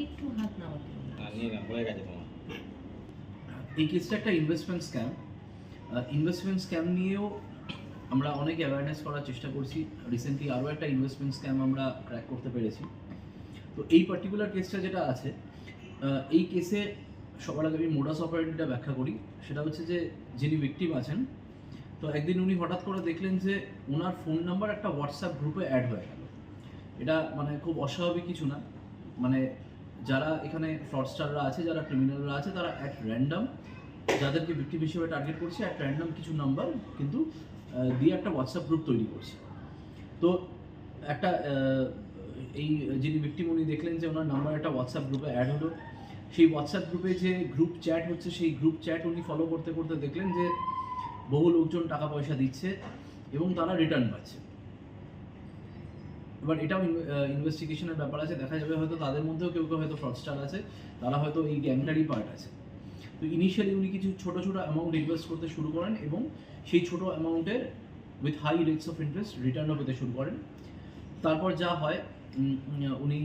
একটু হাত নামাতে হয়ে গেছে তোমার। এই কেসটা একটা ইনভেস্টমেন্ট স্ক্যাম ইনভেস্টমেন্ট স্ক্যাম নিয়েও আমরা অনেক অ্যাওয়ারনেস করার চেষ্টা করছি। রিসেন্টলি আরও একটা ইনভেস্টমেন্ট স্ক্যাম আমরা ক্র্যাক করতে পেরেছি। তো এই পার্টিকুলার কেসটা যেটা আছে এই কেসে সবার আগে আমি মোডাস অপারেটিটা ব্যাখ্যা করি। সেটা হচ্ছে যে যিনি ভিকটিম আছেন তো একদিন উনি হঠাৎ করে দেখলেন যে ওনার ফোন নাম্বার একটা হোয়াটসঅ্যাপ গ্রুপে অ্যাড হয়ে গেল। এটা মানে খুব অস্বাভাবিক কিছু না। মানে যারা এখানে ফ্রডস্টাররা আছে, যারা ক্রিমিনালরা আছে, তারা অ্যাট র্যান্ডম যাদেরকে ভিক্টিম হিসেবে টার্গেট করছে অ্যাট র্যান্ডম কিছু নাম্বার কিন্তু দিয়ে একটা হোয়াটসঅ্যাপ গ্রুপ তৈরি করছে। তো একটা এই যিনি ভিক্টিম উনি দেখলেন যে ওনার নাম্বার একটা হোয়াটসঅ্যাপ গ্রুপে অ্যাড হলো। সেই হোয়াটসঅ্যাপ গ্রুপে যে গ্রুপ চ্যাট হচ্ছে, সেই গ্রুপ চ্যাট উনি ফলো করতে করতে দেখলেন যে বহু লোকজন টাকা পয়সা দিচ্ছে এবং তারা রিটার্ন পাচ্ছে। এবার এটাও ইনভেস্টিগেশনের ব্যাপার আছে। দেখা যাবে হয়তো তাদের মধ্যেও কেউ কেউ হয়তো ফ্রডস্টার আছে। তারা হয়তো এই গ্যাংটারই পার্ট আছে। তো ইনিশিয়ালি উনি কিছু ছোট ছোট অ্যামাউন্ট ইনভেস্ট করতে শুরু করেন এবং সেই ছোট অ্যামাউন্টের with high rates of interest রিটার্নও পেতে শুরু করেন। তারপর যা হয় উনি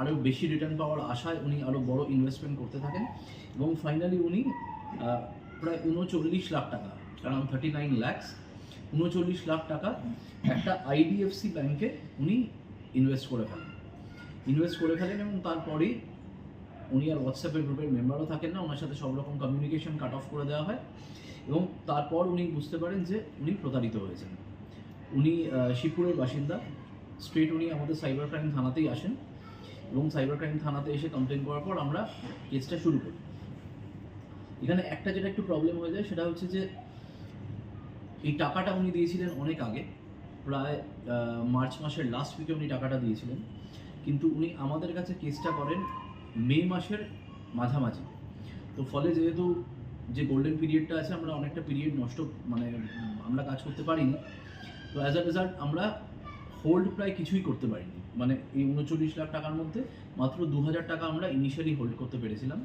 আরও বেশি রিটার্ন পাওয়ার আশায় উনি আরও বড় ইনভেস্টমেন্ট করতে থাকেন এবং ফাইনালি উনি প্রায় উনচল্লিশ লাখ টাকা অ্যারাউন্ড থার্টি নাইন ল্যাক্স উনচল্লিশ লাখ টাকা একটা আইডিএফসি ব্যাংকে উনি ইনভেস্ট করে ফেলেন। ইনভেস্ট করে ফেলেন এবং তারপরেই উনি আর হোয়াটসঅ্যাপের গ্রুপের মেম্বারও থাকেন না, ওনার সাথে সব রকম কমিউনিকেশন কাট অফ করে দেওয়া হয় এবং তারপর উনি বুঝতে পারেন যে উনি প্রতারিত হয়েছেন। উনি শিবপুরের বাসিন্দা। স্ট্রেট উনি আমাদের সাইবার ক্রাইম থানাতেই আসেন এবং সাইবার ক্রাইম থানাতে এসে কমপ্লেন করার পর আমরা কেসটা শুরু করি। এখানে একটা যেটা একটু প্রবলেম হয়ে যায় সেটা হচ্ছে যে এই টাকাটা উনি দিয়েছিলেন অনেক আগে, প্রায় মার্চ মাসের লাস্ট উইকে উনি টাকাটা দিয়েছিলেন। কিন্তু উনি আমাদের কাছে কেসটা করেন মে মাসের মাঝামাঝি। তো ফলে যেহেতু যে গোল্ডেন পিরিয়ডটা আছে, আমরা অনেকটা পিরিয়ড নষ্ট মানে আমরা কাজ করতে পারিনি। তো অ্যাজ আ রেজাল্ট আমরা হোল্ড প্রায় কিছুই করতে পারিনি। মানে এই উনচল্লিশ লাখ টাকার মধ্যে মাত্র দু হাজার টাকা আমরা ইনিশিয়ালি হোল্ড করতে পেরেছিলাম।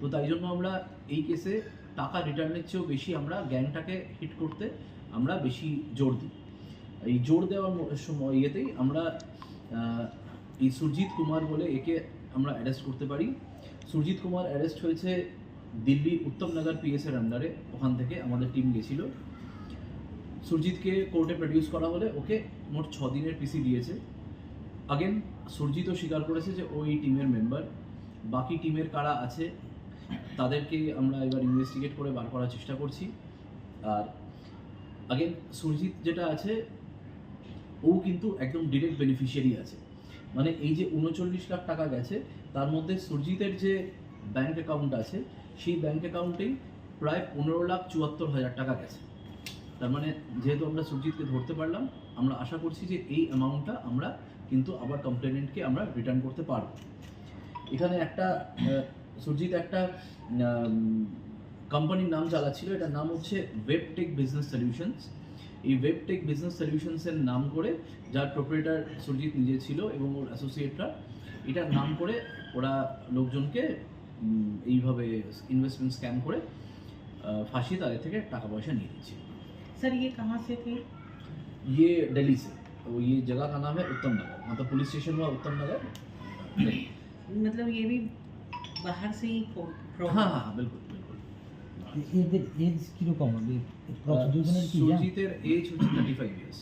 তো তাই জন্য আমরা এই কেসে টাকা রিটার্নের চেয়েও বেশি আমরা গ্যাংটাকে হিট করতে আমরা বেশি জোর দিই। এই জোর দেওয়ার সময় ইয়েতেই আমরা এই সুরজিৎ কুমার বলে একে আমরা অ্যারেস্ট করতে পারি। সুরজিৎ কুমার অ্যারেস্ট হয়েছে দিল্লি উত্তমনগর পিএস এর আন্ডারে ওখান থেকে আমাদের টিম গেছিল। সুরজিৎকে কোর্টে প্রডিউস করা হলে ওকে মোট ছ দিনের পিসি দিয়েছে। আগেন সুরজিৎও স্বীকার করেছে যে ওই টিমের মেম্বার বাকি টিমের কারা আছে তাদেরকে আমরা এবার ইনভেস্টিগেট করে বার করার চেষ্টা করছি। আর আগে সুরজিৎ যেটা আছে, ও কিন্তু একদম ডিরেক্ট বেনিফিশিয়ারি আছে। মানে এই যে উনচল্লিশ লাখ টাকা গেছে, তার মধ্যে সুরজিতের যে ব্যাংক অ্যাকাউন্ট আছে, সেই ব্যাংক অ্যাকাউন্টেই প্রায় পনেরো লাখ চুয়াত্তর হাজার টাকা গেছে। তার মানে যেহেতু আমরা সুরজিৎকে ধরতে পারলাম, আমরা আশা করছি যে এই অ্যামাউন্টটা আমরা কিন্তু আবার কমপ্লেনেন্টকে আমরা রিটার্ন করতে পারব। এখানে একটা সুরজিৎ একটা কোম্পানির নাম চালাচ্ছিল এটার নাম হচ্ছে ওয়েবটেক বিজনেস সলিউশনস এই ওয়েবটেক বিজনেস সলিউশনসের নাম করে যার প্রোপারেটার সুরজিৎ নিজে ছিল এবং ওর অ্যাসোসিয়েটরা এটার নাম করে ওরা লোকজনকে উম, এইভাবে ইনভেস্টমেন্ট স্ক্যাম করে আহ, ফাঁসিয়ে তাদের থেকে টাকা পয়সা নিয়ে দিচ্ছে सर ये कहाँ से थे ये दिल्ली से तो ये जगह का नाम है उत्तम नगर मतलब पुलिस स्टेशन हुआ उत्तम नगर दिल्ली। मतलब ये भी बाहर से ही फ्रॉड हाँ हाँ हाँ बिल्कुल बिल्कुल এদের এজ কিরকম হবে দুজনের কি জান সুরজিতের এজ হচ্ছে থার্টি ফাইভ ইয়ার্স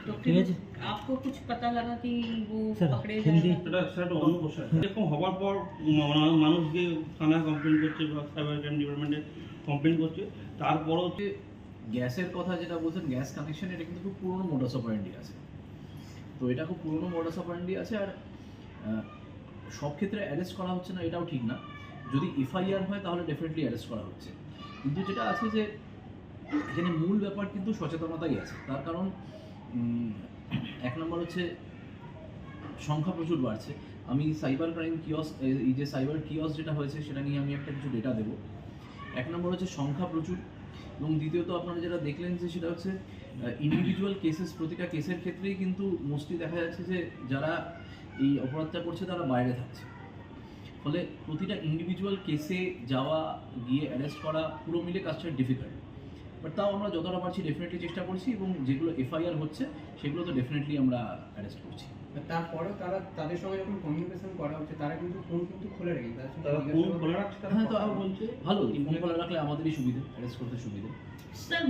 तो ঠিক फिर আছে। आपको कुछ पता लगा कि वो স্যার पकड़े হিন্দি जाएगा এটা স্যার একটা অন্য কোশ্চেন এরকম হওয়ার পর মা- মানুষ গিয়ে থানায় কমপ্লেন করছে বা সাইবার ক্রাইম ডিপার্টমেন্টে কমপ্লেন করছে তারপরও যে গ্যাসের কথা যেটা বলছেন গ্যাস কানেকশন এটা কিন্তু খুব পুরনো মোডাস অপারেন্ডি আছে তো এটা খুব পুরনো মোডাস অপারেন্ডি আছে আর আহ, সব ক্ষেত্রে অ্যারেস্ট করা হচ্ছে না, এটাও ঠিক না। যদি এফআইআর হয়, তাহলে ডেফিনেটলি অ্যারেস্ট করা হচ্ছে। কিন্তু যেটা আছে যে, এখানে মূল ব্যাপার কিন্তু সচেতনতাই আছে। তার কারণ এক নম্বর হচ্ছে, সংখ্যা প্রচুর বাড়ছে। আমি সাইবার ক্রাইম কিয়স এই যে সাইবার কিয়স যেটা হয়েছে, সেটা নিয়ে আমি একটা কিছু ডেটা দেবো। এক নম্বর হচ্ছে সংখ্যা প্রচুর। এবং দ্বিতীয়ত আপনারা যেটা দেখলেন যে, সেটা হচ্ছে ইন্ডিভিজুয়াল কেসেস প্রতিটা কেসের ক্ষেত্রেই কিন্তু মোস্টলি দেখা যাচ্ছে যে, যারা এই অপরাধটা করছে তারা বাইরে থাকছে। ফলে প্রতিটা ইন্ডিভিজুয়াল কেসে যাওয়া গিয়ে অ্যারেস্ট করা পুরো মিলে কাজটা ডিফিকাল্ট বাট তাও আমরা যতটা পারছি ডেফিনেটলি চেষ্টা করছি এবং যেগুলো এফআইআর হচ্ছে সেগুলো তো ডেফিনেটলি আমরা অ্যারেস্ট করছি। তারপরেও তারা তাদের সঙ্গে যখন কমিউনিকেশন করা হচ্ছে তারা কিন্তু ফোন কিন্তু খুলে রেখে তারা ফোন খোলা রাখছে হ্যাঁ তো বলছে। ভালো ফোন খোলা রাখলে আমাদেরই সুবিধে অ্যারেস্ট করতে সুবিধে। স্যার